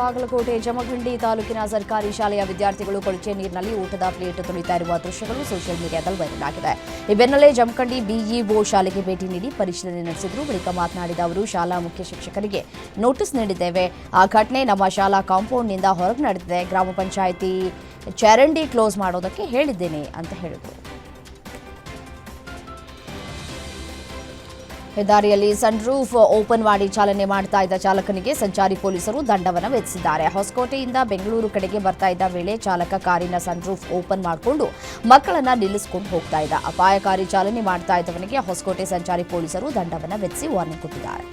ಬಾಗಲಕೋಟೆ, ಜಮಖಂಡಿ ತಾಲೂಕಿನ ಸರ್ಕಾರಿ ಶಾಲೆಯ ವಿದ್ಯಾರ್ಥಿಗಳು ಕೊಳಚೆ ನೀರಿನಲ್ಲಿ ಊಟದ ಪ್ಲೇಟ್ ತುಳಿತಾ ಇರುವ ದೃಶ್ಯಗಳು ಸೋಷಿಯಲ್ ಮೀಡಿಯಾದಲ್ಲಿ ವೈರಲ್ ಆಗಿದೆ. ಈ ಬೆನ್ನಲ್ಲೇ ಜಮಖಂಡಿ ಬಿಇಒ ಶಾಲೆಗೆ ಭೇಟಿ ನೀಡಿ ಪರಿಶೀಲನೆ ನಡೆಸಿದ್ರು. ಬಳಿಕ ಮಾತನಾಡಿದ ಅವರು, ಶಾಲಾ ಮುಖ್ಯ ಶಿಕ್ಷಕರಿಗೆ ನೋಟಿಸ್ ನೀಡಿದ್ದೇವೆ. ಆ ಘಟನೆ ನಮ್ಮ ಶಾಲಾ ಕಾಂಪೌಂಡ್ನಿಂದ ಹೊರಗೆ ನಡೆದಿದೆ. ಗ್ರಾಮ ಪಂಚಾಯಿತಿ ಚರಂಡಿ ಕ್ಲೋಸ್ ಮಾಡೋದಕ್ಕೆ ಹೇಳಿದ್ದೇನೆ ಅಂತ ಹೇಳಿದರು. ಹೆದ್ದಾರಿಯಲ್ಲಿ ಸನ್ರೂಫ್ ಓಪನ್ ಮಾಡಿ ಚಾಲನೆ ಮಾಡ್ತಾ ಇದ್ದ ಚಾಲಕನಿಗೆ ಸಂಚಾರಿ ಪೊಲೀಸರು ದಂಡವನ್ನು ವಿಧಿಸಿದ್ದಾರೆ. ಹೊಸಕೋಟೆಯಿಂದ ಬೆಂಗಳೂರು ಕಡೆಗೆ ಬರ್ತಾ ಇದ್ದ ವೇಳೆ ಚಾಲಕ ಕಾರಿನ ಸನ್ರೂಫ್ ಓಪನ್ ಮಾಡಿಕೊಂಡು ಮಕ್ಕಳನ್ನ ನಿಲ್ಲಿಸಿಕೊಂಡು ಹೋಗ್ತಾ ಇದ್ದ. ಅಪಾಯಕಾರಿ ಚಾಲನೆ ಮಾಡ್ತಾ ಇದ್ದವನಿಗೆ ಹೊಸಕೋಟೆ ಸಂಚಾರಿ ಪೊಲೀಸರು ದಂಡವನ್ನು ವಿಧಿಸಿ ವಾರ್ನಿಂಗ್ ಕೊಟ್ಟಿದ್ದಾರೆ.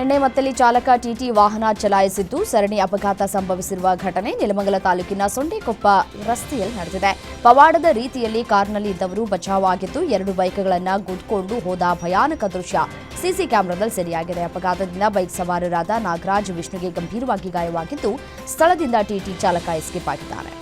ಎಣ್ಣೆ ಮತ್ತಲ್ಲಿ ಚಾಲಕ ಟಿಟಿ ವಾಹನ ಚಲಾಯಿಸಿದ್ದು ಸರಣಿ ಅಪಘಾತ ಸಂಭವಿಸಿರುವ ಘಟನೆ ನೆಲಮಂಗಲ ತಾಲೂಕಿನ ಸೊಂಡೆಕೊಪ್ಪ ರಸ್ತೆಯಲ್ಲಿ ನಡೆದಿದೆ. ಪವಾಡದ ರೀತಿಯಲ್ಲಿ ಕಾರ್ನಲ್ಲಿ ಇದ್ದವರು ಬಚಾವಾಗಿದ್ದು ಎರಡು ಬೈಕ್ಗಳನ್ನು ಗುದ್ಕೊಂಡು ಹೋದ ಭಯಾನಕ ದೃಶ್ಯ. ಸಿಸಿ ಕ್ಯಾಮೆರಾದಲ್ಲಿ ಸೆರೆಯಾಗಿದೆ. ಅಪಘಾತದಿಂದ ಬೈಕ್ ಸವಾರರಾದ ನಾಗರಾಜ್, ವಿಷ್ಣುಗೆ ಗಂಭೀರವಾಗಿ ಗಾಯವಾಗಿದ್ದು ಸ್ಥಳದಿಂದ ಟಿಟಿ ಚಾಲಕ ಎಸ್ಕೇಪ್ ಆಗಿದ್ದಾರೆ.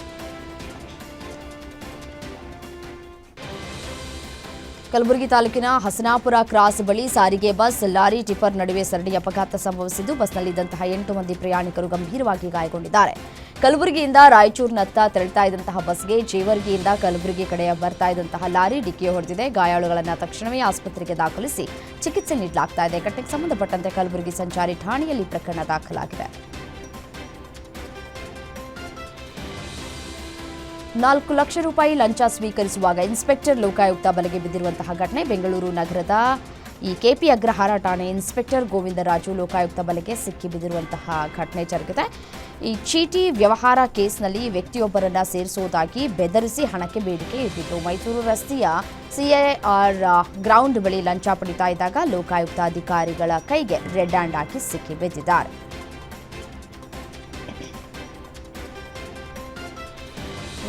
ಕಲಬುರಗಿ ತಾಲೂಕಿನ ಹಸನಾಪುರ ಕ್ರಾಸ್ ಬಳಿ ಸಾರಿಗೆ ಬಸ್, ಲಾರಿ, ಟಿಪ್ಪರ್ ನಡುವೆ ಸರಣಿ ಅಪಘಾತ ಸಂಭವಿಸಿದ್ದು ಬಸ್ನಲ್ಲಿದ್ದಂತಹ ಎಂಟು ಮಂದಿ ಪ್ರಯಾಣಿಕರು ಗಂಭೀರವಾಗಿ ಗಾಯಗೊಂಡಿದ್ದಾರೆ. ಕಲಬುರಗಿಯಿಂದ ರಾಯಚೂರಿನತ್ತ ತೆರಳುತ್ತಾ ಇದ್ದಂತಹ ಬಸ್ಗೆ ಜೇವರ್ಗಿಯಿಂದ ಕಲಬುರಗಿ ಕಡೆಯ ಬರ್ತಾ ಇದ್ದಂತಹ ಲಾರಿ ಡಿಕ್ಕಿ ಹೊಡೆದಿದೆ. ಗಾಯಾಳುಗಳನ್ನು ತಕ್ಷಣವೇ ಆಸ್ಪತ್ರೆಗೆ ದಾಖಲಿಸಿ ಚಿಕಿತ್ಸೆ ನೀಡಲಾಗ್ತಾ ಇದೆ. ಘಟನೆಗೆ ಸಂಬಂಧಪಟ್ಟಂತೆ ಕಲಬುರಗಿ ಸಂಚಾರಿ ಠಾಣೆಯಲ್ಲಿ ಪ್ರಕರಣ ದಾಖಲಾಗಿದೆ. ನಾಲ್ಕು ಲಕ್ಷ ರೂಪಾಯಿ ಲಂಚ ಸ್ವೀಕರಿಸುವಾಗ ಇನ್ಸ್ಪೆಕ್ಟರ್ ಲೋಕಾಯುಕ್ತ ಬಲೆಗೆ ಬಿದ್ದಿರುವಂತಹ ಘಟನೆ ಬೆಂಗಳೂರು ನಗರದ ಈ ಕೆಪಿ ಅಗ್ರಹಾರ ಠಾಣೆ ಇನ್ಸ್ಪೆಕ್ಟರ್ ಗೋವಿಂದರಾಜು ಲೋಕಾಯುಕ್ತ ಬಲೆಗೆ ಸಿಕ್ಕಿ ಬಿದ್ದಿರುವಂತಹ ಘಟನೆ ಜರುಗಿದೆ. ಈ ಚೀಟಿ ವ್ಯವಹಾರ ಕೇಸ್ನಲ್ಲಿ ವ್ಯಕ್ತಿಯೊಬ್ಬರನ್ನ ಸೇರಿಸುವುದಾಗಿ ಬೆದರಿಸಿ ಹಣಕ್ಕೆ ಬೇಡಿಕೆ ಇಟ್ಟಿದ್ದು. ಮೈಸೂರು ರಸ್ತೆಯ ಸಿಐಆರ್ ಗ್ರೌಂಡ್ ಬಳಿ ಲಂಚ ಪಡಿತಾ ಇದ್ದಾಗ ಲೋಕಾಯುಕ್ತ ಅಧಿಕಾರಿಗಳ ಕೈಗೆ ರೆಡ್ ಹ್ಯಾಂಡ್ ಹಾಕಿ ಸಿಕ್ಕಿ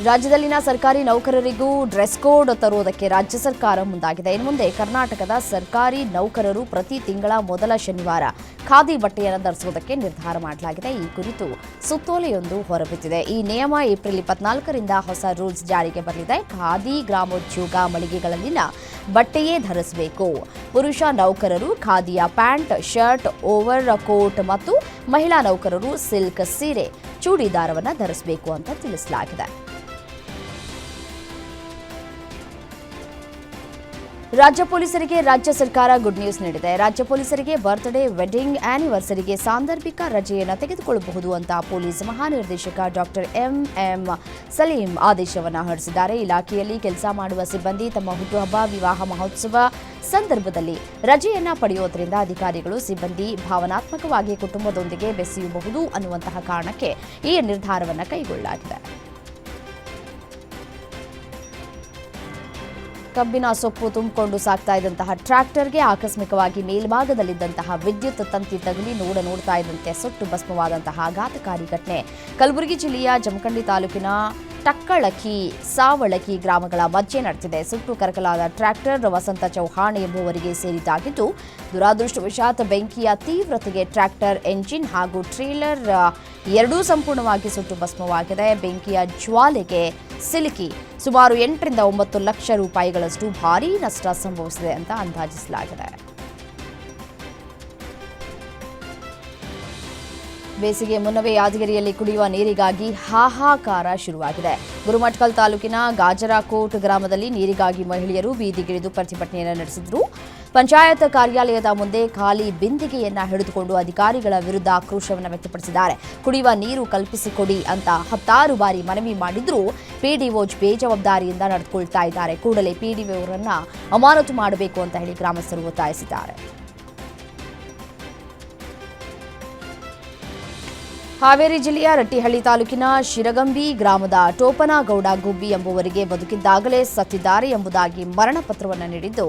ರಾಜ್ಯದಲ್ಲಿನ ಸರ್ಕಾರಿ ನೌಕರರಿಗೂ ಡ್ರೆಸ್ ಕೋಡ್ ತರುವುದಕ್ಕೆ ರಾಜ್ಯ ಸರ್ಕಾರ ಮುಂದಾಗಿದೆ. ಇನ್ನು ಮುಂದೆ ಕರ್ನಾಟಕದ ಸರ್ಕಾರಿ ನೌಕರರು ಪ್ರತಿ ತಿಂಗಳ ಮೊದಲ ಶನಿವಾರ ಖಾದಿ ಬಟ್ಟೆಯನ್ನು ಧರಿಸುವುದಕ್ಕೆ ನಿರ್ಧಾರ ಮಾಡಲಾಗಿದೆ. ಈ ಕುರಿತು ಸುತ್ತೋಲೆಯೊಂದು ಹೊರಬಿದ್ದಿದೆ. ಈ ನಿಯಮ ಏಪ್ರಿಲ್ ಇಪ್ಪತ್ನಾಲ್ಕರಿಂದ ಹೊಸ ರೂಲ್ಸ್ ಜಾರಿಗೆ ಬರಲಿದೆ ಖಾದಿ ಗ್ರಾಮೋದ್ಯೋಗ ಮಳಿಗೆಗಳಲ್ಲಿನ ಬಟ್ಟೆಯೇ ಧರಿಸಬೇಕು. ಪುರುಷ ನೌಕರರು ಖಾದಿಯ ಪ್ಯಾಂಟ್, ಶರ್ಟ್, ಓವರ್ ಕೋಟ್ ಮತ್ತು ಮಹಿಳಾ ನೌಕರರು ಸಿಲ್ಕ್ ಸೀರೆ, ಚೂಡಿದಾರವನ್ನು ಧರಿಸಬೇಕು ಅಂತ ತಿಳಿಸಲಾಗಿದೆ. ರಾಜ್ಯ ಪೊಲೀಸರಿಗೆ ರಾಜ್ಯ ಸರ್ಕಾರ ಗುಡ್ ನ್ಯೂಸ್ ನೀಡಿದೆ. ರಾಜ್ಯ ಪೊಲೀಸರಿಗೆ ಬರ್ತ್ಡೇ, ವೆಡ್ಡಿಂಗ್, ಆನಿವರ್ಸರಿಗೆ ಸಾಂದರ್ಭಿಕ ರಜೆಯನ್ನು ತೆಗೆದುಕೊಳ್ಳಬಹುದು ಅಂತ ಪೊಲೀಸ್ ಮಹಾನಿರ್ದೇಶಕ ಡಾಕ್ಟರ್ ಎಂ ಎಂ ಸಲೀಂ ಆದೇಶವನ್ನು ಹೊರಡಿಸಿದ್ದಾರೆ. ಇಲಾಖೆಯಲ್ಲಿ ಕೆಲಸ ಮಾಡುವ ಸಿಬ್ಬಂದಿ ತಮ್ಮ ಹುಟ್ಟುಹಬ್ಬ, ವಿವಾಹ ಮಹೋತ್ಸವ ಸಂದರ್ಭದಲ್ಲಿ ರಜೆಯನ್ನ ಪಡೆಯುವುದರಿಂದ ಅಧಿಕಾರಿಗಳು ಸಿಬ್ಬಂದಿ ಭಾವನಾತ್ಮಕವಾಗಿ ಕುಟುಂಬದೊಂದಿಗೆ ಬೆಸೆಯಬಹುದು ಅನ್ನುವಂತಹ ಕಾರಣಕ್ಕೆ ಈ ನಿರ್ಧಾರವನ್ನು ಕೈಗೊಳ್ಳಲಾಗಿದೆ. ಕಬ್ಬಿನ ಸೊಪ್ಪು ತುಂಬಿಕೊಂಡು ಸಾಗ್ತಾ ಇದ್ದಂತಹ ಟ್ರ್ಯಾಕ್ಟರ್ಗೆ ಆಕಸ್ಮಿಕವಾಗಿ ಮೇಲ್ಭಾಗದಲ್ಲಿದ್ದಂತಹ ವಿದ್ಯುತ್ ತಂತಿ ತಗುಲಿ ನೋಡ ನೋಡ್ತಾ ಇದ್ದಂತೆ ಸುಟ್ಟು ಭಸ್ಮವಾದಂತಹ ಆಘಾತಕಾರಿ ಘಟನೆ. ಕಲಬುರಗಿ ಜಿಲ್ಲೆಯ ಜಮಖಂಡಿ ತಾಲೂಕಿನ ಟಕ್ಕಳಕಿ, ಸಾವಳಕಿ ಗ್ರಾಮಗಳ ಮಧ್ಯೆ ನಡೆದಿದೆ. ಸುಟ್ಟು ಕರಕಲಾದ ಟ್ರ್ಯಾಕ್ಟರ್ ವಸಂತ ಚೌಹಾಣ್ ಎಂಬುವರಿಗೆ ಸೇರಿದ್ದಾಗಿದ್ದು, ದುರಾದೃಷ್ಟವಶಾತ್ ಬೆಂಕಿಯ ತೀವ್ರತೆಗೆ ಟ್ರ್ಯಾಕ್ಟರ್, ಎಂಜಿನ್ ಹಾಗೂ ಟ್ರೇಲರ್ ಎರಡೂ ಸಂಪೂರ್ಣವಾಗಿ ಸುಟ್ಟು ಭಸ್ಮವಾಗಿದೆ. ಬೆಂಕಿಯ ಜ್ವಾಲೆಗೆ ಸಿಲುಕಿ ಸುಮಾರು ಎಂಟರಿಂದ ಒಂಬತ್ತು ಲಕ್ಷ ರೂಪಾಯಿಗಳಷ್ಟು ಭಾರೀ ನಷ್ಟ ಸಂಭವಿಸಿದೆ ಅಂತ ಅಂದಾಜಿಸಲಾಗಿದೆ. ಬೇಸಿಗೆ ಮುನ್ನವೇ ಯಾದಗಿರಿಯಲ್ಲಿ ಕುಡಿಯುವ ನೀರಿಗಾಗಿ ಹಾಹಾಕಾರ ಶುರುವಾಗಿದೆ. ಗುರುಮಠಕಲ್ ತಾಲೂಕಿನ ಗಾಜರಾಕೋಟ್ ಗ್ರಾಮದಲ್ಲಿ ನೀರಿಗಾಗಿ ಮಹಿಳೆಯರು ಬೀದಿಗಿಳಿದು ಪ್ರತಿಭಟನೆಯನ್ನು ನಡೆಸಿದ್ರು. ಪಂಚಾಯತ್ ಕಾರ್ಯಾಲಯದ ಮುಂದೆ ಖಾಲಿ ಬಿಂದಿಗೆಯನ್ನ ಹಿಡಿದುಕೊಂಡು ಅಧಿಕಾರಿಗಳ ವಿರುದ್ಧ ಆಕ್ರೋಶವನ್ನು ವ್ಯಕ್ತಪಡಿಸಿದ್ದಾರೆ. ಕುಡಿಯುವ ನೀರು ಕಲ್ಪಿಸಿಕೊಡಿ ಅಂತ ಹತ್ತಾರು ಬಾರಿ ಮನವಿ ಮಾಡಿದ್ರೂ. ಪಿಡಿಒ ಬೇಜವಾಬ್ದಾರಿಯಿಂದ ನಡೆದುಕೊಳ್ತಾ ಇದ್ದಾರೆ. ಕೂಡಲೇ ಪಿಡಿಒರನ್ನ ಅಮಾನತು ಮಾಡಬೇಕು ಅಂತ ಹೇಳಿ ಗ್ರಾಮಸ್ಥರು ಒತ್ತಾಯಿಸಿದ್ದಾರೆ. ಹಾವೇರಿ ಜಿಲ್ಲೆಯ ರಟ್ಟಿಹಳ್ಳಿ ತಾಲೂಕಿನ ಶಿರಗಂಬಿ ಗ್ರಾಮದ ಟೋಪನಗೌಡ ಗುಬ್ಬಿ ಎಂಬುವರಿಗೆ ಬದುಕಿದ್ದಾಗಲೇ ಸತ್ತಿದ್ದಾರೆ ಎಂಬುದಾಗಿ ಮರಣ ಪತ್ರವನ್ನು ನೀಡಿದ್ದು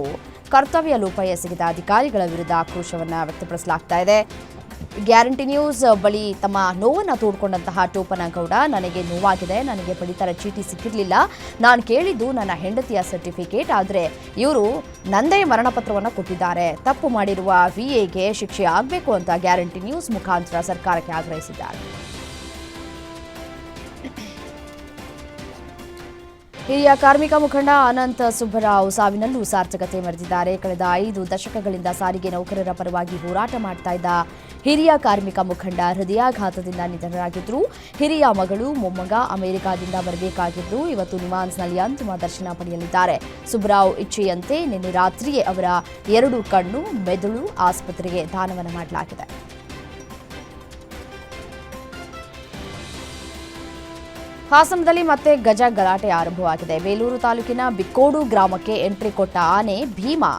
ಕರ್ತವ್ಯ ಲೋಪ ಎಸಗಿದ ಅಧಿಕಾರಿಗಳ ವಿರುದ್ಧ ಆಕ್ರೋಶವನ್ನು ವ್ಯಕ್ತಪಡಿಸಲಾಗ್ತಾ ಇದೆ. ಗ್ಯಾರಂಟಿ ನ್ಯೂಸ್ ಬಳಿ ತಮ್ಮ ನೋವನ್ನು ತೋಡ್ಕೊಂಡಂತಹ ಟೋಪನಗೌಡ, ನನಗೆ ನೋವಾಗಿದೆ, ನನಗೆ ಪಡಿತರ ಚೀಟಿ ಸಿಕ್ಕಿರಲಿಲ್ಲ. ನಾನು ಕೇಳಿದ್ದು ನನ್ನ ಹೆಂಡತಿಯ ಸರ್ಟಿಫಿಕೇಟ್, ಆದರೆ ಇವರು ನಂದೇ ಮರಣ ಪತ್ರವನ್ನು ಕೊಟ್ಟಿದ್ದಾರೆ. ತಪ್ಪು ಮಾಡಿರುವ ವಿಎಗೆ ಶಿಕ್ಷೆ ಆಗಬೇಕು ಅಂತ ಗ್ಯಾರಂಟಿ ನ್ಯೂಸ್ ಮುಖಾಂತರ ಸರ್ಕಾರಕ್ಕೆ ಆಗ್ರಹಿಸಿದ್ದಾರೆ. ಹಿರಿಯ ಕಾರ್ಮಿಕ ಮುಖಂಡ ಅನಂತ ಸುಬ್ಬರಾವ್ ಸಾವಿನಲ್ಲೂ ಸಾರ್ಥಕತೆ ಮೆರೆದಿದ್ದಾರೆ ಕಳೆದ ಐದು ದಶಕಗಳಿಂದ ಸಾರಿಗೆ ನೌಕರರ ಪರವಾಗಿ ಹೋರಾಟ ಮಾಡ್ತಾ ಇದ್ದ ಹಿರಿಯ ಕಾರ್ಮಿಕ ಮುಖಂಡ ಹೃದಯಾಘಾತದಿಂದ ನಿಧನರಾಗಿದ್ದರು ಹಿರಿಯ ಮಗಳು ಮೊಮ್ಮಗ ಅಮೆರಿಕಾದಿಂದ ಬರಬೇಕಾಗಿದ್ದು ಇವತ್ತು ನಿವಾನ್ಸ್ನಲ್ಲಿ ಅಂತಿಮ ದರ್ಶನ ಪಡೆಯಲಿದ್ದಾರೆ. ಸುಬ್ಬರಾವ್ ಇಚ್ಛೆಯಂತೆ ನಿನ್ನೆ ರಾತ್ರಿಯೇ ಅವರ ಎರಡು ಕಣ್ಣು ಮೆದುಳು ಆಸ್ಪತ್ರೆಗೆ ದಾನವನ್ನು ಮಾಡಲಾಗಿದೆ. ಹಾಸನದಲ್ಲಿ ಮತ್ತೆ ಗಜ ಗಲಾಟೆ ಆರಂಭವಾಗಿದೆ. ಬೇಲೂರು ತಾಲೂಕಿನ ಬಿಕ್ಕೋಡು ಗ್ರಾಮಕ್ಕೆ ಎಂಟ್ರಿ ಕೊಟ್ಟ ಆನೆ ಭೀಮಾ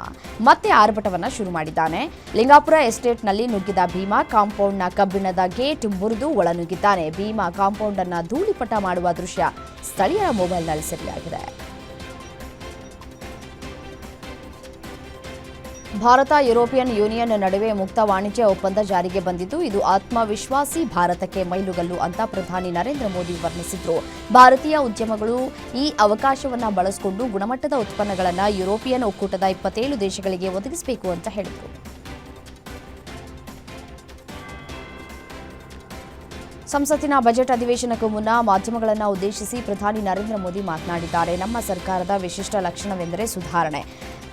ಮತ್ತೆ ಆರ್ಭಟವನ್ನು ಶುರು ಮಾಡಿದ್ದಾನೆ. ಲಿಂಗಾಪುರ ಎಸ್ಟೇಟ್ನಲ್ಲಿ ನುಗ್ಗಿದ ಭೀಮಾ ಕಾಂಪೌಂಡ್ನ ಕಬ್ಬಿಣದ ಗೇಟ್ ಮುರಿದು ಒಳನುಗ್ಗಿದ್ದಾನೆ. ಭೀಮಾ ಕಾಂಪೌಂಡ್ ಅನ್ನ ಧೂಳಿಪಟ ಮಾಡುವ ದೃಶ್ಯ ಸ್ಥಳೀಯರ ಮೊಬೈಲ್ನಲ್ಲಿ ಸೆರೆಯಾಗಿದೆ. ಭಾರತ, ಯುರೋಪಿಯನ್ ಯೂನಿಯನ್ ನಡುವೆ ಮುಕ್ತ ವಾಣಿಜ್ಯ ಒಪ್ಪಂದ ಜಾರಿಗೆ ಬಂದಿದ್ದು, ಇದು ಆತ್ಮವಿಶ್ವಾಸಿ ಭಾರತಕ್ಕೆ ಮೈಲುಗಲ್ಲು ಅಂತ ಪ್ರಧಾನಿ ನರೇಂದ್ರ ಮೋದಿ ವರ್ಣಿಸಿದ್ರು. ಭಾರತೀಯ ಉದ್ಯಮಗಳು ಈ ಅವಕಾಶವನ್ನ ಬಳಸಿಕೊಂಡು ಗುಣಮಟ್ಟದ ಉತ್ಪನ್ನಗಳನ್ನು ಯುರೋಪಿಯನ್ ಒಕ್ಕೂಟದ ಇಪ್ಪತ್ತೇಳು ದೇಶಗಳಿಗೆ ಒದಗಿಸಬೇಕು ಅಂತ ಹೇಳಿದರು. ಸಂಸತ್ತಿನ ಬಜೆಟ್ ಅಧಿವೇಶನಕ್ಕೂ ಮುನ್ನ ಮಾಧ್ಯಮಗಳನ್ನು ಉದ್ದೇಶಿಸಿ ಪ್ರಧಾನಿ ನರೇಂದ್ರ ಮೋದಿ ಮಾತನಾಡಿದ್ದಾರೆ. ನಮ್ಮ ಸರ್ಕಾರದ ವಿಶಿಷ್ಟ ಲಕ್ಷಣವೆಂದರೆ ಸುಧಾರಣೆ.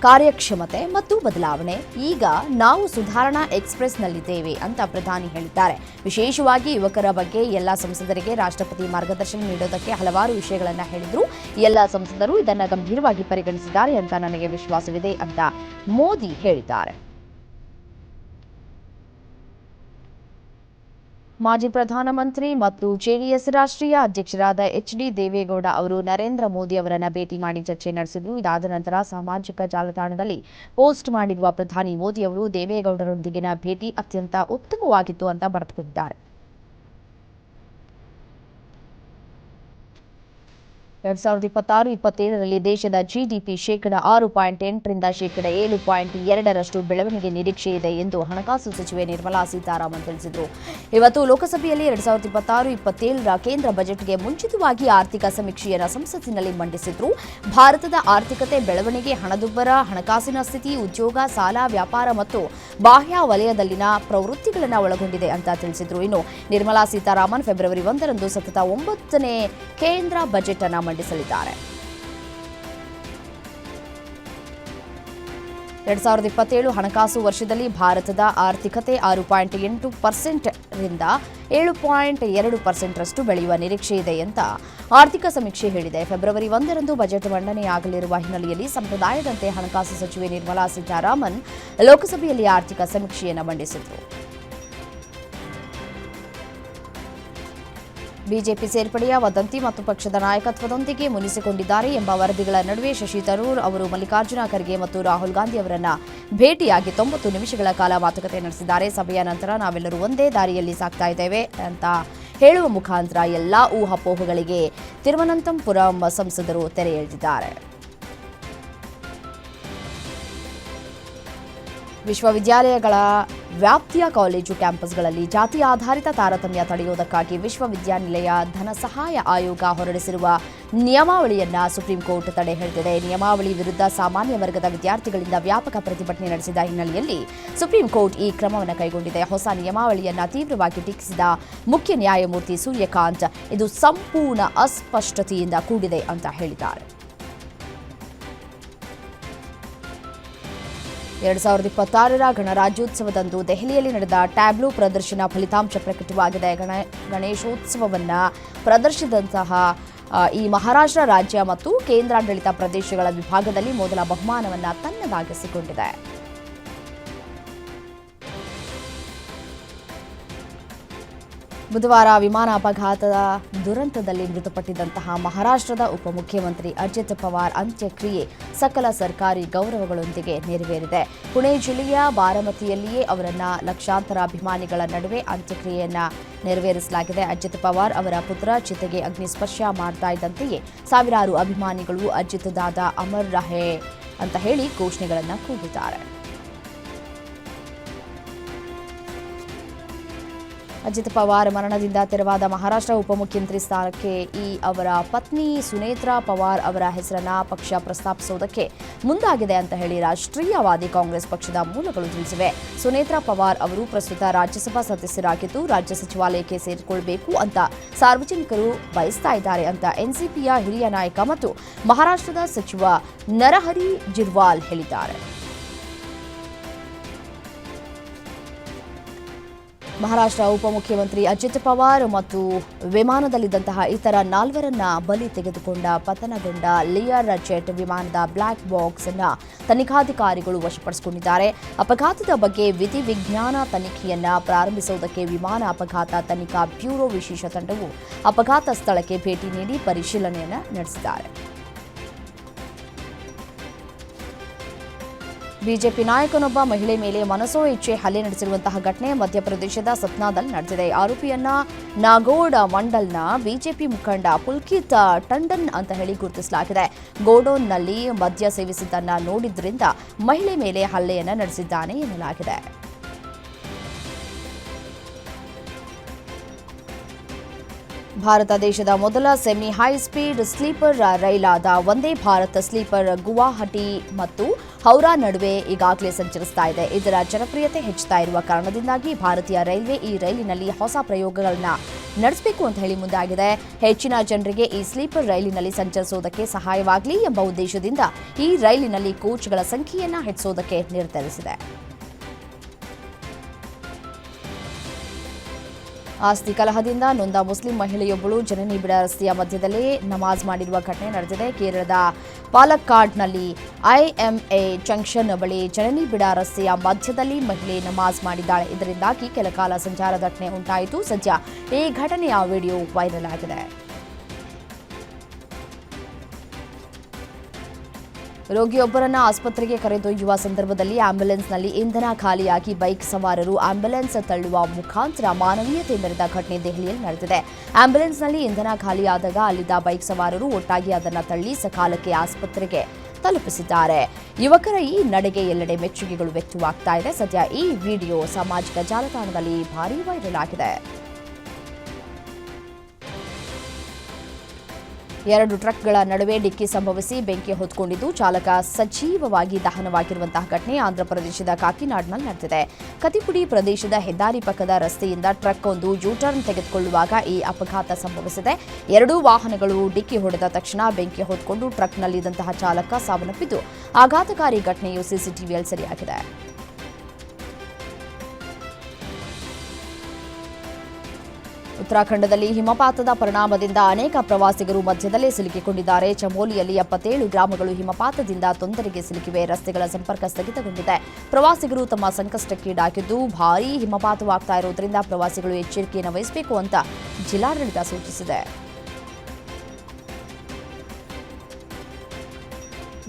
ಕಾರ್ಯಕ್ಷಮತೆ ಮತ್ತು ಬದಲಾವಣೆ. ಈಗ ನಾವು ಸುಧಾರಣಾ ಎಕ್ಸ್ಪ್ರೆಸ್ನಲ್ಲಿದ್ದೇವೆ ಅಂತ ಪ್ರಧಾನಿ ಹೇಳಿದ್ದಾರೆ. ವಿಶೇಷವಾಗಿ ಯುವಕರ ಬಗ್ಗೆ ಎಲ್ಲ ಸಂಸದರಿಗೆ ರಾಷ್ಟ್ರಪತಿ ಮಾರ್ಗದರ್ಶನ ನೀಡೋದಕ್ಕೆ ಹಲವಾರು ವಿಷಯಗಳನ್ನು ಹೇಳಿದ್ರು. ಎಲ್ಲ ಸಂಸದರು ಇದನ್ನು ಗಂಭೀರವಾಗಿ ಪರಿಗಣಿಸಿದ್ದಾರೆ ಅಂತ ನನಗೆ ವಿಶ್ವಾಸವಿದೆ ಅಂತ ಮೋದಿ ಹೇಳಿದ್ದಾರೆ. ಮಾಜಿ ಪ್ರಧಾನಮಂತ್ರಿ ಮತ್ತು ಜೆಡಿಎಸ್ ರಾಷ್ಟ್ರೀಯ ಅಧ್ಯಕ್ಷರಾದ ಎಚ್ ಡಿ ದೇವೇಗೌಡ ಅವರು ನರೇಂದ್ರ ಮೋದಿ ಅವರನ್ನು ಭೇಟಿ ಮಾಡಿ ಚರ್ಚೆ ನಡೆಸಿದ್ರು. ಇದಾದ ನಂತರ ಸಾಮಾಜಿಕ ಜಾಲತಾಣದಲ್ಲಿ ಪೋಸ್ಟ್ ಮಾಡಿರುವ ಪ್ರಧಾನಿ ಮೋದಿ ಅವರು ದೇವೇಗೌಡರೊಂದಿಗಿನ ಭೇಟಿ ಅತ್ಯಂತ ಉತ್ತಮವಾಗಿತ್ತು ಅಂತ ಬರೆದುಕೊಂಡಿದ್ದಾರೆ ಎರಡ್ ಸಾವಿರದ ಇಪ್ಪತ್ತಾರು, ಇಪ್ಪತ್ತೇಳರಲ್ಲಿ ದೇಶದ ಜಿಡಿಪಿ ಶೇಕಡಾ ಆರು ಪಾಯಿಂಟ್ ಎಂಟರಿಂದ ಶೇಕಡಾ ಏಳು ಪಾಯಿಂಟ್ ಎರಡರಷ್ಟು ಬೆಳವಣಿಗೆ ನಿರೀಕ್ಷೆ ಇದೆ ಎಂದು ಹಣಕಾಸು ಸಚಿವೆ ನಿರ್ಮಲಾ ಸೀತಾರಾಮನ್ ತಿಳಿಸಿದರು. ಇವತ್ತು ಲೋಕಸಭೆಯಲ್ಲಿ ಎರಡ್ ಸಾವಿರದ ಇಪ್ಪತ್ತಾರು, ಇಪ್ಪತ್ತೇಳರ ಕೇಂದ್ರ ಬಜೆಟ್ಗೆ ಮುಂಚಿತವಾಗಿ ಆರ್ಥಿಕ ಸಮೀಕ್ಷೆಯನ್ನು ಸಂಸತ್ತಿನಲ್ಲಿ ಮಂಡಿಸಿದ್ರು. ಭಾರತದ ಆರ್ಥಿಕತೆ, ಬೆಳವಣಿಗೆ, ಹಣದುಬ್ಬರ, ಹಣಕಾಸಿನ ಸ್ಥಿತಿ, ಉದ್ಯೋಗ, ಸಾಲ, ವ್ಯಾಪಾರ ಮತ್ತು ಬಾಹ್ಯ ವಲಯದಲ್ಲಿನ ಪ್ರವೃತ್ತಿಗಳನ್ನು ಒಳಗೊಂಡಿದೆ ಅಂತ ತಿಳಿಸಿದ್ರು. ಇನ್ನು ನಿರ್ಮಲಾ ಸೀತಾರಾಮನ್ ಫೆಬ್ರವರಿ ಒಂದರಂದು ಸತತ ಒಂಬತ್ತನೇ ಕೇಂದ್ರ ಬಜೆಟ್ ಅನ್ನು ಮಂಡಿಸಲಿದ್ದಾರೆ. ಎರಡ್ ಸಾವಿರದ ಇಪ್ಪತ್ತೇಳು ಹಣಕಾಸು ವರ್ಷದಲ್ಲಿ ಭಾರತದ ಆರ್ಥಿಕತೆ ಆರು ಪಾಯಿಂಟ್ ಎಂಟು ಪರ್ಸೆಂಟ್ ರಿಂದ ಏಳು ಪಾಯಿಂಟ್ ಎರಡು ಪರ್ಸೆಂಟ್ರಷ್ಟು ಬೆಳೆಯುವ ನಿರೀಕ್ಷೆ ಇದೆ ಅಂತ ಆರ್ಥಿಕ ಸಮೀಕ್ಷೆ ಹೇಳಿದೆ. ಫೆಬ್ರವರಿ ಒಂದರಂದು ಬಜೆಟ್ ಮಂಡನೆಯಾಗಲಿರುವ ಹಿನ್ನೆಲೆಯಲ್ಲಿ ಸಂಪ್ರದಾಯದಂತೆ ಹಣಕಾಸು ಸಚಿವೆ ನಿರ್ಮಲಾ ಸೀತಾರಾಮನ್ ಲೋಕಸಭೆಯಲ್ಲಿ ಆರ್ಥಿಕ ಸಮೀಕ್ಷೆಯನ್ನು ಮಂಡಿಸಿದರು. ಬಿಜೆಪಿ ಸೇರ್ಪಡೆಯ ವದಂತಿ ಮತ್ತು ಪಕ್ಷದ ನಾಯಕತ್ವದೊಂದಿಗೆ ಮುನಿಸಿಕೊಂಡಿದ್ದಾರೆ ಎಂಬ ವರದಿಗಳ ನಡುವೆ ಶಶಿ ತರೂರ್ ಅವರು ಮಲ್ಲಿಕಾರ್ಜುನ ಖರ್ಗೆ ಮತ್ತು ರಾಹುಲ್ ಗಾಂಧಿ ಅವರನ್ನ ಭೇಟಿಯಾಗಿ ತೊಂಬತ್ತು ನಿಮಿಷಗಳ ಕಾಲ ಮಾತುಕತೆ ನಡೆಸಿದ್ದಾರೆ. ಸಭೆಯ ನಂತರ ನಾವೆಲ್ಲರೂ ಒಂದೇ ದಾರಿಯಲ್ಲಿ ಸಾಗ್ತಾ ಇದ್ದೇವೆ ಅಂತ ಹೇಳುವ ಮುಖಾಂತರ ಎಲ್ಲಾ ಊಹಾಪೋಹಗಳಿಗೆ ತಿರುವನಂತಪುರಂ ಸಂಸದರು ತೆರೆ ಎಳೆದಿದ್ದಾರೆ. ವಿಶ್ವವಿದ್ಯಾಲಯಗಳ ವ್ಯಾಪ್ತಿಯ ಕಾಲೇಜು ಕ್ಯಾಂಪಸ್ಗಳಲ್ಲಿ ಜಾತಿ ಆಧಾರಿತ ತಾರತಮ್ಯ ತಡೆಯುವುದಕ್ಕಾಗಿ ವಿಶ್ವವಿದ್ಯಾನಿಲಯ ಧನ ಸಹಾಯ ಆಯೋಗ ಹೊರಡಿಸಿರುವ ನಿಯಮಾವಳಿಯನ್ನ ಸುಪ್ರೀಂ ಕೋರ್ಟ್ ತಡೆ ಹಿಡಿದಿದೆ ನಿಯಮಾವಳಿ ವಿರುದ್ಧ ಸಾಮಾನ್ಯ ವರ್ಗದ ವಿದ್ಯಾರ್ಥಿಗಳಿಂದ ವ್ಯಾಪಕ ಪ್ರತಿಭಟನೆ ನಡೆಸಿದ ಹಿನ್ನೆಲೆಯಲ್ಲಿ ಸುಪ್ರೀಂ ಕೋರ್ಟ್ ಈ ಕ್ರಮವನ್ನು ಕೈಗೊಂಡಿದೆ. ಹೊಸ ನಿಯಮಾವಳಿಯನ್ನು ತೀವ್ರವಾಗಿ ಟೀಕಿಸಿದ ಮುಖ್ಯ ನ್ಯಾಯಮೂರ್ತಿ ಸೂರ್ಯಕಾಂತ್, ಇದು ಸಂಪೂರ್ಣ ಅಸ್ಪಷ್ಟತೆಯಿಂದ ಕೂಡಿದೆ ಅಂತ ಹೇಳಿದ್ದಾರೆ. ಎರಡ್ ಸಾವಿರದ ಇಪ್ಪತ್ತಾರರ ಗಣರಾಜ್ಯೋತ್ಸವದಂದು ದೆಹಲಿಯಲ್ಲಿ ನಡೆದ ಟ್ಯಾಬ್ಲೋ ಪ್ರದರ್ಶನ ಫಲಿತಾಂಶ ಪ್ರಕಟವಾಗಿದೆ. ಗಣ, ಗಣೇಶೋತ್ಸವವನ್ನ ಪ್ರದರ್ಶಿಸಿದಂತಹ ಈ ಮಹಾರಾಷ್ಟ್ರ ರಾಜ್ಯ ಮತ್ತು ಕೇಂದ್ರಾಡಳಿತ ಪ್ರದೇಶಗಳ ವಿಭಾಗದಲ್ಲಿ ಮೊದಲ ಬಹುಮಾನವನ್ನು ತನ್ನದಾಗಿಸಿಕೊಂಡಿದೆ. ಬುಧವಾರ ವಿಮಾನ ಅಪಘಾತದ ದುರಂತದಲ್ಲಿ ಮೃತಪಟ್ಟಿದ್ದಂತಹ ಮಹಾರಾಷ್ಟ್ರದ ಉಪಮುಖ್ಯಮಂತ್ರಿ ಅಜಿತ್ ಪವಾರ್ ಅಂತ್ಯಕ್ರಿಯೆ ಸಕಲ ಸರ್ಕಾರಿ ಗೌರವಗಳೊಂದಿಗೆ ನೆರವೇರಿದೆ. ಪುಣೆ ಜಿಲ್ಲೆಯ ಬಾರಾಮತಿಯಲ್ಲಿಯೇ ಅವರನ್ನ ಲಕ್ಷಾಂತರ ಅಭಿಮಾನಿಗಳ ನಡುವೆ ಅಂತ್ಯಕ್ರಿಯೆಯನ್ನ ನೆರವೇರಿಸಲಾಗಿದೆ. ಅಜಿತ್ ಪವಾರ್ ಅವರ ಪುತ್ರ ಚಿತೆಗೆ ಅಗ್ನಿಸ್ಪರ್ಶ ಮಾಡ್ತಾ ಇದ್ದಂತೆಯೇ ಸಾವಿರಾರು ಅಭಿಮಾನಿಗಳು ಅಜಿತ್ ದಾದಾ ಅಮರ್ ರಹೇ ಅಂತ ಹೇಳಿ ಘೋಷಣೆಗಳನ್ನು ಕೂಗಿದ್ದಾರೆ. ಅಜಿತ್ ಪವಾರ್ ಮರಣದಿಂದ ತೆರವಾದ ಮಹಾರಾಷ್ಟ್ರ ಉಪಮುಖ್ಯಮಂತ್ರಿ ಸ್ಥಾನಕ್ಕೆ ಈ ಅವರ ಪತ್ನಿ ಸುನೇತ್ರಾ ಪವಾರ್ ಅವರ ಹೆಸರನ್ನ ಪಕ್ಷ ಪ್ರಸ್ತಾಪಿಸುವುದಕ್ಕೆ ಮುಂದಾಗಿದೆ ಅಂತ ಹೇಳಿ ರಾಷ್ಟ್ರೀಯವಾದಿ ಕಾಂಗ್ರೆಸ್ ಪಕ್ಷದ ಮೂಲಗಳು ತಿಳಿಸಿವೆ. ಸುನೇತ್ರಾ ಪವಾರ್ ಅವರು ಪ್ರಸ್ತುತ ರಾಜ್ಯಸಭಾ ಸದಸ್ಯರಾಗಿದ್ದು, ರಾಜ್ಯ ಸಚಿವಾಲಯಕ್ಕೆ ಸೇರಿಕೊಳ್ಳಬೇಕು ಅಂತ ಸಾರ್ವಜನಿಕರು ಬಯಸ್ತಾ ಇದ್ದಾರೆ ಅಂತ ಎನ್ಸಿಪಿಯ ಹಿರಿಯ ನಾಯಕ ಮತ್ತು ಮಹಾರಾಷ್ಟ್ರದ ಸಚಿವ ನರಹರಿ ಜಿರ್ವಾಲ್ ಹೇಳಿದ್ದಾರೆ. ಮಹಾರಾಷ್ಟ್ರ ಉಪಮುಖ್ಯಮಂತ್ರಿ ಅಜಿತ್ ಪವಾರ್ ಮತ್ತು ವಿಮಾನದಲ್ಲಿದ್ದಂತಹ ಇತರ ನಾಲ್ವರನ್ನ ಬಲಿ ತೆಗೆದುಕೊಂಡ ಪತನಗೊಂಡ ಲಿಯರ್ ಜೆಟ್ ವಿಮಾನದ ಬ್ಲಾಕ್ ಬಾಕ್ಸ್ ಅನ್ನ ತನಿಖಾಧಿಕಾರಿಗಳು ವಶಪಡಿಸಿಕೊಂಡಿದ್ದಾರೆ. ಅಪಘಾತದ ಬಗ್ಗೆ ವಿಧಿ ವಿಜ್ಞಾನ ತನಿಖೆಯನ್ನ ಪ್ರಾರಂಭಿಸುವುದಕ್ಕೆ ವಿಮಾನ ಅಪಘಾತ ತನಿಖಾ ಬ್ಯೂರೋ ವಿಶೇಷ ತಂಡವು ಅಪಘಾತ ಸ್ಥಳಕ್ಕೆ ಭೇಟಿ ನೀಡಿ ಪರಿಶೀಲನೆಯನ್ನ ನಡೆಸಿದ್ದಾರೆ. ಬಿಜೆಪಿ ನಾಯಕನೊಬ್ಬ ಮಹಿಳೆ ಮೇಲೆ ಮನಸೋ ಇಚ್ಛೆ ಹಲ್ಲೆ ನಡೆಸಿರುವಂತಹ ಘಟನೆ ಮಧ್ಯಪ್ರದೇಶದ ಸತ್ನಾದಲ್ಲಿ ನಡೆದಿದೆ. ಆರೋಪಿಯನ್ನ ನಾಗೋಡ ಮಂಡಲ್ನ ಬಿಜೆಪಿ ಮುಖಂಡ ಪುಲ್ಕಿತ್ ಟಂಡನ್ ಅಂತ ಹೇಳಿ ಗುರುತಿಸಲಾಗಿದೆ. ಗೋಡೌನ್ನಲ್ಲಿ ಮದ್ಯ ಸೇವಿಸಿದ್ದನ್ನ ನೋಡಿದ್ರಿಂದ ಮಹಿಳೆ ಮೇಲೆ ಹಲ್ಲೆಯನ್ನ ನಡೆಸಿದ್ದಾನೆ ಎನ್ನಲಾಗಿದೆ. ಭಾರತ ದೇಶದ ಮೊದಲ ಸೆಮಿ ಹೈ ಸ್ಪೀಡ್ ಸ್ಲೀಪರ್ ರೈಲಾದ ವಂದೇ ಭಾರತ್ ಸ್ಲೀಪರ್ ಗುವಾಹಟಿ ಮತ್ತು ಹೌರಾ ನಡುವೆ ಈಗಾಗಲೇ ಸಂಚರಿಸ್ತಾ ಇದೆ. ಇದರ ಜನಪ್ರಿಯತೆ ಹೆಚ್ಚುತ್ತಾ ಇರುವ ಕಾರಣದಿಂದಾಗಿ ಭಾರತೀಯ ರೈಲ್ವೆ ಈ ರೈಲಿನಲ್ಲಿ ಹೊಸ ಪ್ರಯೋಗಗಳನ್ನ ನಡೆಸಬೇಕು ಅಂತ ಹೇಳಿ ಮುಂದಾಗಿದೆ. ಹೆಚ್ಚಿನ ಜನರಿಗೆ ಈ ಸ್ಲೀಪರ್ ರೈಲಿನಲ್ಲಿ ಸಂಚರಿಸುವುದಕ್ಕೆ ಸಹಾಯವಾಗಲಿ ಎಂಬ ಉದ್ದೇಶದಿಂದ ಈ ರೈಲಿನಲ್ಲಿ ಕೋಚ್ಗಳ ಸಂಖ್ಯೆಯನ್ನು ಹೆಚ್ಚಿಸುವುದಕ್ಕೆ ನಿರ್ಧರಿಸಿದೆ. ಆಸ್ತಿ ಕಲಹದಿಂದ ನೊಂದ ಮುಸ್ಲಿಂ ಮಹಿಳೆಯೊಬ್ಬಳು ಜನನಿಬಿಡ ರಸ್ತೆಯ ಮಧ್ಯದಲ್ಲೇ ನಮಾಜ್ ಮಾಡಿರುವ ಘಟನೆ ನಡೆದಿದೆ. ಕೇರಳದ ಪಾಲಕ್ಕಾಡ್ನಲ್ಲಿ ಐಎಂಎ ಜಂಕ್ಷನ್ ಬಳಿ ಜನನಿಬಿಡ ರಸ್ತೆಯ ಮಧ್ಯದಲ್ಲಿ ಮಹಿಳೆ ನಮಾಜ್ ಮಾಡಿದ್ದಾಳೆ. ಇದರಿಂದಾಗಿ ಕೆಲಕಾಲ ಸಂಚಾರ ದಟ್ಟಣೆ ಉಂಟಾಯಿತು. ಸದ್ಯ ಈ ಘಟನೆಯ ವಿಡಿಯೋ ವೈರಲ್ ಆಗಿದೆ. ರೋಗಿಯೊಬ್ಬರನ್ನ ಆಸ್ಪತ್ರೆಗೆ ಕರೆದೊಯ್ಯುವ ಸಂದರ್ಭದಲ್ಲಿ ಆಂಬ್ಯುಲೆನ್ಸ್ನಲ್ಲಿ ಇಂಧನ ಖಾಲಿಯಾಗಿ ಬೈಕ್ ಸವಾರರು ಆಂಬ್ಯುಲೆನ್ಸ್ ತಳ್ಳುವ ಮುಖಾಂತರ ಮಾನವೀಯತೆ ಮೆರೆದ ಘಟನೆ ದೆಹಲಿಯಲ್ಲಿ ನಡೆದಿದೆ. ಆಂಬ್ಯುಲೆನ್ಸ್ನಲ್ಲಿ ಇಂಧನ ಖಾಲಿಯಾದಾಗ ಅಲ್ಲಿದ್ದ ಬೈಕ್ ಸವಾರರು ಒಟ್ಟಾಗಿ ಅದನ್ನು ತಳ್ಳಿ ಸಕಾಲಕ್ಕೆ ಆಸ್ಪತ್ರೆಗೆ ತಲುಪಿಸಿದ್ದಾರೆ. ಯುವಕರ ಈ ನಡೆಗೆ ಎಲ್ಲೆಡೆ ಮೆಚ್ಚುಗೆಗಳು ವ್ಯಕ್ತವಾಗ್ತಾ ಇದೆ. ಸದ್ಯ ಈ ವಿಡಿಯೋ ಸಾಮಾಜಿಕ ಜಾಲತಾಣದಲ್ಲಿ ಭಾರೀ ವೈರಲ್ ಆಗಿದೆ. ಎರಡು ಟ್ರಕ್ಗಳ ನಡುವೆ ಡಿಕ್ಕಿ ಸಂಭವಿಸಿ ಬೆಂಕಿ ಹೊತ್ಕೊಂಡಿದ್ದು ಚಾಲಕ ಸಜೀವವಾಗಿ ದಹನವಾಗಿರುವಂತಹ ಘಟನೆ ಆಂಧ್ರಪ್ರದೇಶದ ಕಾಕಿನಾಡ್ನಲ್ಲಿ ನಡೆದಿದೆ. ಕತಿಪುಡಿ ಪ್ರದೇಶದ ಹೆದ್ದಾರಿ ಪಕ್ಕದ ರಸ್ತೆಯಿಂದ ಟ್ರಕ್ ಒಂದು ಯೂಟರ್ನ್ ತೆಗೆದುಕೊಳ್ಳುವಾಗ ಈ ಅಪಘಾತ ಸಂಭವಿಸಿದೆ. ಎರಡೂ ವಾಹನಗಳು ಡಿಕ್ಕಿ ಹೊಡೆದ ತಕ್ಷಣ ಬೆಂಕಿ ಹೊತ್ಕೊಂಡು ಟ್ರಕ್ನಲ್ಲಿದ್ದಂತಹ ಚಾಲಕ ಸಾವನ್ನಪ್ಪಿದ್ದು, ಆಘಾತಕಾರಿ ಘಟನೆಯು ಸಿಸಿಟಿವಿಯಲ್ಲಿ ಸೆರೆಯಾಗಿದೆ. ಉತ್ತರಾಖಂಡದಲ್ಲಿ ಹಿಮಪಾತದ ಪರಿಣಾಮದಿಂದ ಅನೇಕ ಪ್ರವಾಸಿಗರು ಮಧ್ಯದಲ್ಲೇ ಸಿಲುಕಿಕೊಂಡಿದ್ದಾರೆ. ಚಮೋಲಿಯಲ್ಲಿ ಎಪ್ಪತ್ತೇಳು ಗ್ರಾಮಗಳು ಹಿಮಪಾತದಿಂದ ತೊಂದರೆಗೆ ಸಿಲುಕಿವೆ. ರಸ್ತೆಗಳ ಸಂಪರ್ಕ ಸ್ಥಗಿತಗೊಂಡಿದೆ. ಪ್ರವಾಸಿಗರು ತಮ್ಮ ಸಂಕಷ್ಟಕ್ಕೀಡಾಗಿದ್ದು ಭಾರೀ ಹಿಮಪಾತವಾಗ್ತಾ ಇರುವುದರಿಂದ ಪ್ರವಾಸಿಗಳು ಎಚ್ಚರಿಕೆಯನ್ನು ವಹಿಸಬೇಕು ಅಂತ ಜಿಲ್ಲಾಡಳಿತ ಸೂಚಿಸಿದೆ.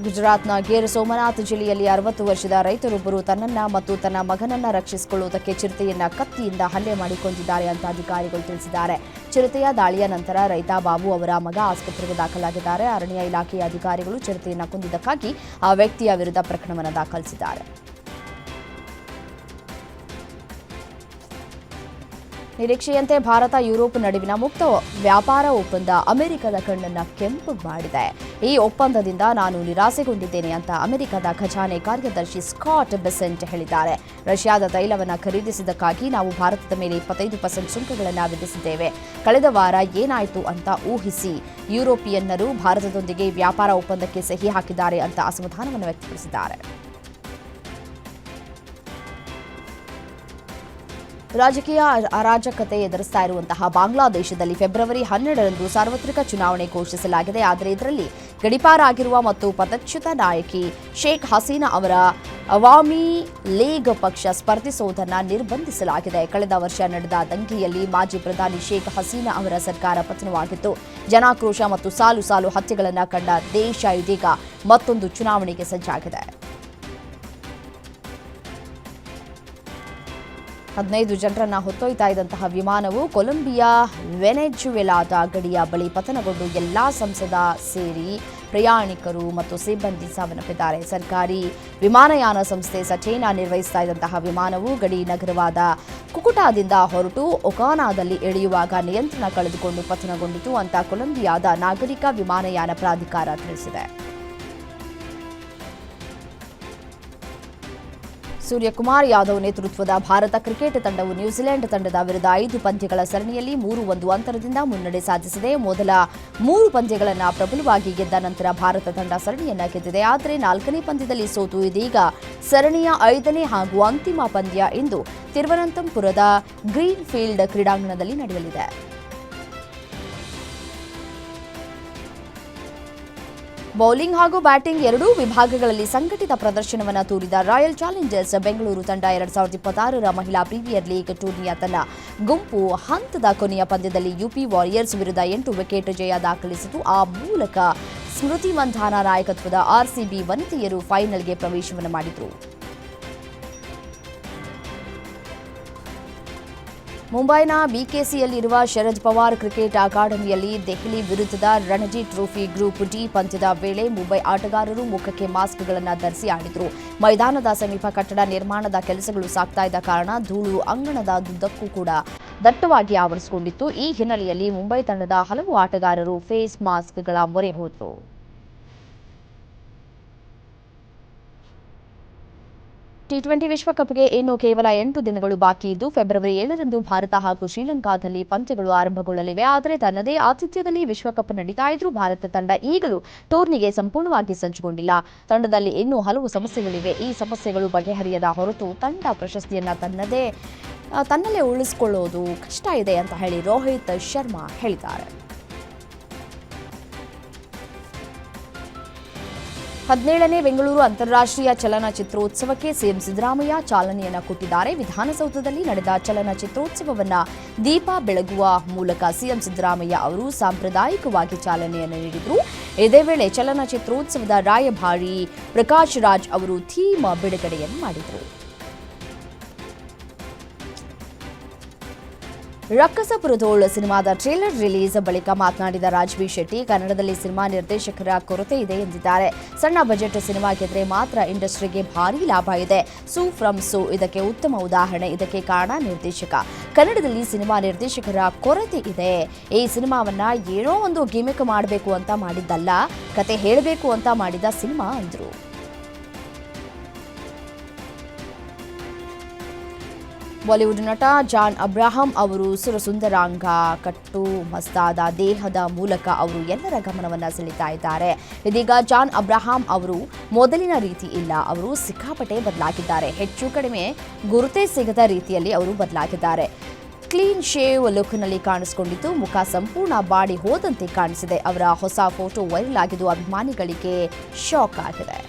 ಗುಜರಾತ್ನ ಗೇರ್ ಸೋಮನಾಥ್ ಜಿಲ್ಲೆಯಲ್ಲಿ ಅರವತ್ತು ವರ್ಷದ ರೈತರೊಬ್ಬರು ತನ್ನನ್ನ ಮತ್ತು ತನ್ನ ಮಗನನ್ನ ರಕ್ಷಿಸಿಕೊಳ್ಳುವುದಕ್ಕೆ ಚಿರತೆಯನ್ನ ಕತ್ತಿಯಿಂದ ಹಲ್ಲೆ ಮಾಡಿಕೊಂಡಿದ್ದಾರೆ ಅಂತ ಅಧಿಕಾರಿಗಳು ತಿಳಿಸಿದ್ದಾರೆ. ಚಿರತೆಯ ದಾಳಿಯ ನಂತರ ರೈತ ಬಾಬು ಅವರ ಮಗ ಆಸ್ಪತ್ರೆಗೆ ದಾಖಲಾಗಿದ್ದಾರೆ. ಅರಣ್ಯ ಇಲಾಖೆಯ ಅಧಿಕಾರಿಗಳು ಚಿರತೆಯನ್ನ ಕೊಂದಿದ್ದಕ್ಕಾಗಿ ಆ ವ್ಯಕ್ತಿಯ ವಿರುದ್ಧ ಪ್ರಕರಣವನ್ನು ದಾಖಲಿಸಿದ್ದಾರೆ. ನಿರೀಕ್ಷೆಯಂತೆ ಭಾರತ, ಯುರೋಪ್ ನಡುವಿನ ಮುಕ್ತ ವ್ಯಾಪಾರ ಒಪ್ಪಂದ ಅಮೆರಿಕದ ಕಣ್ಣನ್ನು ಕೆಂಪು ಮಾಡಿದೆ. ಈ ಒಪ್ಪಂದದಿಂದ ನಾನು ನಿರಾಸೆಗೊಂಡಿದ್ದೇನೆ ಅಂತ ಅಮೆರಿಕದ ಖಜಾನೆ ಕಾರ್ಯದರ್ಶಿ ಸ್ಕಾಟ್ ಬೆಸೆಂಟ್ ಹೇಳಿದ್ದಾರೆ. ರಷ್ಯಾದ ತೈಲವನ್ನು ಖರೀದಿಸಿದ್ದಕ್ಕಾಗಿ ನಾವು ಭಾರತದ ಮೇಲೆ ಇಪ್ಪತ್ತೈದು ಪರ್ಸೆಂಟ್ ಸುಂಕಗಳನ್ನು ವಿಧಿಸಿದ್ದೇವೆ. ಕಳೆದ ವಾರ ಏನಾಯಿತು ಅಂತ ಊಹಿಸಿ ಯುರೋಪಿಯನ್ನರು ಭಾರತದೊಂದಿಗೆ ವ್ಯಾಪಾರ ಒಪ್ಪಂದಕ್ಕೆ ಸಹಿ ಹಾಕಿದ್ದಾರೆ ಅಂತ ಅಸಮಾಧಾನವನ್ನು ವ್ಯಕ್ತಪಡಿಸಿದ್ದಾರೆ. ರಾಜಕೀಯ ಅರಾಜಕತೆ ಎದುರಿಸ್ತಾ ಇರುವಂತಹ ಬಾಂಗ್ಲಾದೇಶದಲ್ಲಿ ಫೆಬ್ರವರಿ ಹನ್ನೆರಡರಂದು ಸಾರ್ವತ್ರಿಕ ಚುನಾವಣೆ ಘೋಷಿಸಲಾಗಿದೆ. ಆದರೆ ಇದರಲ್ಲಿ ಗಡಿಪಾರಾಗಿರುವ ಮತ್ತು ಪದಚ್ಯುತ ನಾಯಕಿ ಶೇಖ್ ಹಸೀನಾ ಅವರ ಅವಾಮಿ ಲೀಗ್ ಪಕ್ಷ ಸ್ಪರ್ಧಿಸುವುದನ್ನು ನಿರ್ಬಂಧಿಸಲಾಗಿದೆ. ಕಳೆದ ವರ್ಷ ನಡೆದ ದಂಗೆಯಲ್ಲಿ ಮಾಜಿ ಪ್ರಧಾನಿ ಶೇಖ್ ಹಸೀನಾ ಅವರ ಸರ್ಕಾರ ಪತನವಾಗಿತ್ತು. ಜನಾಕ್ರೋಶ ಮತ್ತು ಸಾಲು ಸಾಲು ಹತ್ಯೆಗಳನ್ನು ಕಂಡ ದೇಶ ಇದೀಗ ಮತ್ತೊಂದು ಚುನಾವಣೆಗೆ ಸಜ್ಜಾಗಿದೆ. ಹದಿನೈದು ಜನರನ್ನ ಹೊತ್ತೊಯ್ತಾ ಇದ್ದಂತಹ ವಿಮಾನವು ಕೊಲಂಬಿಯಾ, ವೆನೆಜುವೆಲಾದ ಗಡಿಯ ಬಳಿ ಪತನಗೊಂಡು ಎಲ್ಲಾ ಸಂಸದ ಸೇರಿ ಪ್ರಯಾಣಿಕರು ಮತ್ತು ಸಿಬ್ಬಂದಿ ಸಾವನ್ನಪ್ಪಿದ್ದಾರೆ. ಸರ್ಕಾರಿ ವಿಮಾನಯಾನ ಸಂಸ್ಥೆ ಸಚೇನಾ ನಿರ್ವಹಿಸ್ತಾ ಇದ್ದಂತಹ ವಿಮಾನವು ಗಡಿ ನಗರವಾದ ಕುಕುಟಾದಿಂದ ಹೊರಟು ಒಕಾನಾದಲ್ಲಿ ಇಳಿಯುವಾಗ ನಿಯಂತ್ರಣ ಕಳೆದುಕೊಂಡು ಪತನಗೊಂಡಿತು ಅಂತ ಕೊಲಂಬಿಯಾದ ನಾಗರಿಕ ವಿಮಾನಯಾನ ಪ್ರಾಧಿಕಾರ ತಿಳಿಸಿದೆ. ಸೂರ್ಯಕುಮಾರ್ ಯಾದವ್ ನೇತೃತ್ವದ ಭಾರತ ಕ್ರಿಕೆಟ್ ತಂಡವು ನ್ಯೂಜಿಲೆಂಡ್ ತಂಡದ ವಿರುದ್ಧ ಐದು ಪಂದ್ಯಗಳ ಸರಣಿಯಲ್ಲಿ ಮೂರು ಒಂದು ಅಂತರದಿಂದ ಮುನ್ನಡೆ ಸಾಧಿಸಿದೆ. ಮೊದಲ ಮೂರು ಪಂದ್ಯಗಳನ್ನು ಪ್ರಬಲವಾಗಿ ಗೆದ್ದ ನಂತರ ಭಾರತ ತಂಡ ಸರಣಿಯನ್ನು ಗೆದ್ದಿದೆ. ಆದರೆ ನಾಲ್ಕನೇ ಪಂದ್ಯದಲ್ಲಿ ಸೋತು ಇದೀಗ ಸರಣಿಯ ಐದನೇ ಹಾಗೂ ಅಂತಿಮ ಪಂದ್ಯ ಇಂದು ತಿರುವನಂತಪುರದ ಗ್ರೀನ್ ಫೀಲ್ಡ್ ಕ್ರೀಡಾಂಗಣದಲ್ಲಿ ನಡೆಯಲಿದೆ. ಬೌಲಿಂಗ್ ಹಾಗೂ ಬ್ಯಾಟಿಂಗ್ ಎರಡೂ ವಿಭಾಗಗಳಲ್ಲಿ ಸಂಘಟಿತ ಪ್ರದರ್ಶನವನ್ನು ತೋರಿದ ರಾಯಲ್ ಚಾಲೆಂಜರ್ಸ್ ಬೆಂಗಳೂರು ತಂಡ ಎರಡ್ ಸಾವಿರದ ಇಪ್ಪತ್ತಾರರ ಮಹಿಳಾ ಪ್ರೀಮಿಯರ್ ಲೀಗ್ ಟೂರ್ನಿಯ ತನ್ನ ಗುಂಪು ಹಂತದ ಕೊನೆಯ ಪಂದ್ಯದಲ್ಲಿ ಯುಪಿ ವಾರಿಯರ್ಸ್ ವಿರುದ್ಧ ಎಂಟು ವಿಕೆಟ್ ಜಯ ದಾಖಲಿಸಿತು. ಆ ಮೂಲಕ ಸ್ಮೃತಿ ಮಂಧಾನ ನಾಯಕತ್ವದ ಆರ್ಸಿಬಿ ವನಿತೆಯರು ಫೈನಲ್ಗೆ ಪ್ರವೇಶವನ್ನು ಮಾಡಿದರು. ಮುಂಬೈನ ಬಿಕೆಸಿಯಲ್ಲಿರುವ ಶರದ್ ಪವಾರ್ ಕ್ರಿಕೆಟ್ ಅಕಾಡೆಮಿಯಲ್ಲಿ ದೆಹಲಿ ವಿರುದ್ಧದ ರಣಜಿ ಟ್ರೋಫಿ ಗ್ರೂಪ್ ಡಿ ಪಂದ್ಯದ ವೇಳೆ ಮುಂಬೈ ಆಟಗಾರರು ಮುಖಕ್ಕೆ ಮಾಸ್ಕ್ಗಳನ್ನು ಧರಿಸಿ ಆಡಿದರು. ಮೈದಾನದ ಸಮೀಪ ಕಟ್ಟಡ ನಿರ್ಮಾಣದ ಕೆಲಸಗಳು ಸಾಗ್ತಾ ಇದ್ದ ಕಾರಣ ಧೂಳು ಅಂಗಣದ ದುದ್ದಕ್ಕೂ ಕೂಡ ದಟ್ಟವಾಗಿ ಆವರಿಸಿಕೊಂಡಿತ್ತು. ಈ ಹಿನ್ನೆಲೆಯಲ್ಲಿ ಮುಂಬೈ ತಂಡದ ಹಲವು ಆಟಗಾರರು ಫೇಸ್ ಮಾಸ್ಕ್ಗಳ ಮೊರೆ ಹೋದರು. ಟಿ ಟ್ವೆಂಟಿ ವಿಶ್ವಕಪ್ಗೆ ಇನ್ನು ಕೇವಲ ಎಂಟು ದಿನಗಳು ಬಾಕಿ ಇದ್ದು, ಫೆಬ್ರವರಿ ಏಳರಂದು ಭಾರತ ಹಾಗೂ ಶ್ರೀಲಂಕಾದಲ್ಲಿ ಪಂದ್ಯಗಳು ಆರಂಭಗೊಳ್ಳಲಿವೆ. ಆದರೆ ತನ್ನದೇ ಆತಿಥ್ಯದಲ್ಲಿ ವಿಶ್ವಕಪ್ ನಡೀತಾ ಇದ್ರೂ ಭಾರತ ತಂಡ ಈಗಲೂ ಟೂರ್ನಿಗೆ ಸಂಪೂರ್ಣವಾಗಿ ಸಜ್ಜುಗೊಂಡಿಲ್ಲ ತಂಡದಲ್ಲಿ ಇನ್ನೂ ಹಲವು ಸಮಸ್ಯೆಗಳಿವೆ. ಈ ಸಮಸ್ಯೆಗಳು ಬಗೆಹರಿಯದ ಹೊರತು ತಂಡ ಪ್ರಶಸ್ತಿಯನ್ನ ತನ್ನದೇ, ತನ್ನಲ್ಲೇ ಉಳಿಸಿಕೊಳ್ಳೋದು ಕಷ್ಟ ಇದೆ ಅಂತ ಹೇಳಿ ರೋಹಿತ್ ಶರ್ಮಾ ಹೇಳಿದ್ದಾರೆ. ಹದಿನೇಳನೇ ಬೆಂಗಳೂರು ಅಂತಾರಾಷ್ಟ್ರೀಯ ಚಲನಚಿತ್ರೋತ್ಸವಕ್ಕೆ ಸಿಎಂ ಸಿದ್ದರಾಮಯ್ಯ ಚಾಲನೆಯನ್ನು ಕೊಟ್ಟಿದ್ದಾರೆ. ವಿಧಾನಸೌಧದಲ್ಲಿ ನಡೆದ ಚಲನಚಿತ್ರೋತ್ಸವವನ್ನ ದೀಪ ಬೆಳಗುವ ಮೂಲಕ ಸಿಎಂ ಸಿದ್ದರಾಮಯ್ಯ ಅವರು ಸಾಂಪ್ರದಾಯಿಕವಾಗಿ ಚಾಲನೆಯನ್ನು ನೀಡಿದರು. ಇದೇ ವೇಳೆ ಚಲನಚಿತ್ರೋತ್ಸವದ ರಾಯಭಾರಿ ಪ್ರಕಾಶ್ ರಾಜ್ ಅವರು ಥೀಮ್ ಬಿಡುಗಡೆಯನ್ನು ಮಾಡಿದರು. ರಕ್ಕಸಪುರದೋಳ್ ಸಿನಿಮಾದ ಟ್ರೇಲರ್ ರಿಲೀಸ್ ಬಳಿಕ ಮಾತನಾಡಿದ ರಾಜ್ಬಿ ಶೆಟ್ಟಿ, ಕನ್ನಡದಲ್ಲಿ ಸಿನಿಮಾ ನಿರ್ದೇಶಕರ ಕೊರತೆ ಇದೆ ಎಂದಿದ್ದಾರೆ. ಸಣ್ಣ ಬಜೆಟ್ ಸಿನಿಮಾ ಗೆದ್ರೆ ಮಾತ್ರ ಇಂಡಸ್ಟ್ರಿಗೆ ಭಾರಿ ಲಾಭ ಇದೆ. ಸೂ ಫ್ರಮ್ ಸೂ ಇದಕ್ಕೆ ಉತ್ತಮ ಉದಾಹರಣೆ, ಇದಕ್ಕೆ ಕಾರಣ ನಿರ್ದೇಶಕ. ಕನ್ನಡದಲ್ಲಿ ಸಿನಿಮಾ ನಿರ್ದೇಶಕರ ಕೊರತೆ ಇದೆ. ಈ ಸಿನಿಮಾವನ್ನ ಏನೋ ಒಂದು ಗಿಮಿಕ್ ಮಾಡಬೇಕು ಅಂತ ಮಾಡಿದ್ದಲ್ಲ, ಕತೆ ಹೇಳಬೇಕು ಅಂತ ಮಾಡಿದ ಸಿನಿಮಾ ಅಂದ್ರು. ಬಾಲಿವುಡ್ ನಟ ಜಾನ್ ಅಬ್ರಾಹಂ ಅವರು ಸುರಸುಂದರಾಂಗ, ಕಟ್ಟು, ಮಸ್ತಾದ ದೇಹದ ಮೂಲಕ ಅವರು ಎಲ್ಲರ ಗಮನವನ್ನು ಸೆಳೀತಾ ಇದ್ದಾರೆ. ಇದೀಗ ಜಾನ್ ಅಬ್ರಾಹಂ ಅವರು ಮೊದಲಿನ ರೀತಿ ಇಲ್ಲ. ಅವರು ಸಿಕ್ಕಾಪಟ್ಟೆ ಬದಲಾಗಿದ್ದಾರೆ. ಹೆಚ್ಚು ಕಡಿಮೆ ಗುರುತೇ ಸಿಗದ ರೀತಿಯಲ್ಲಿ ಅವರು ಬದಲಾಗಿದ್ದಾರೆ. ಕ್ಲೀನ್ ಶೇವ್ ಲುಕ್ನಲ್ಲಿ ಕಾಣಿಸಿಕೊಂಡಿದ್ದು, ಮುಖ ಸಂಪೂರ್ಣ ಬಾಡಿ ಹೋದಂತೆ ಕಾಣಿಸಿದೆ. ಅವರ ಹೊಸ ಫೋಟೋ ವೈರಲ್ ಆಗಿದ್ದು ಅಭಿಮಾನಿಗಳಿಗೆ ಶಾಕ್ ಆಗಿದೆ.